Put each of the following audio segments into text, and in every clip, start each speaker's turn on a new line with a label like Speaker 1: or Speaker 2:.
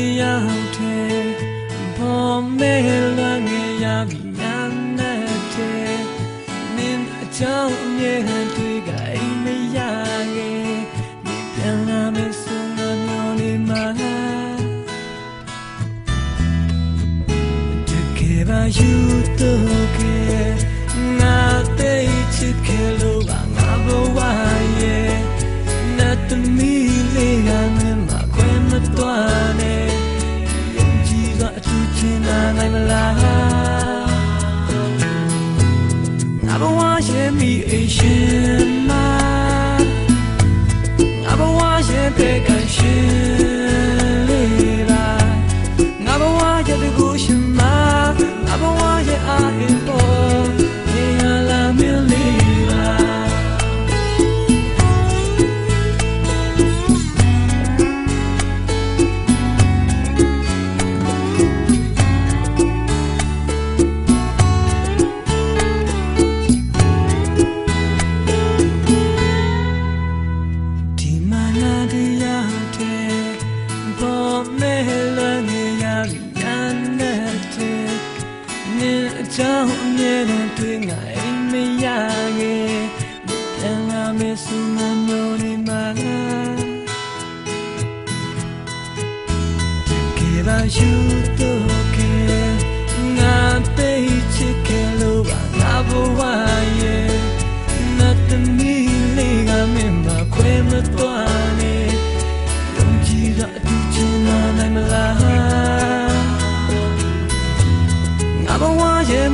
Speaker 1: တရားထဲဘောမဲလွန်ငယ်ရပြီညာနဲ့တဲ့နင်းအကြောင်းအမြဲတမ်းတွေ့ကအိမ်မရခဲ့ဒီပြန်လာမယ်ဆိုငါမျောလေးမှာတကယ်ပါယူ ဘဝရဲ့မိအိမ်ရှင်မငါဘဝ မဲလွန်နေရညာနဲ့တဲ့နင်အကြောင်းအမြဲတမ်းတွေ့ငါအိမ်မရခဲ့ပြန်လာမယ်ဆိုမှမျိုးနေမှာကဲပါယူတော့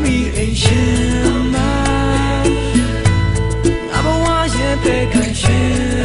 Speaker 1: မိအိမ်ရှင်မငါဘဝရဲ့ပေကရှင်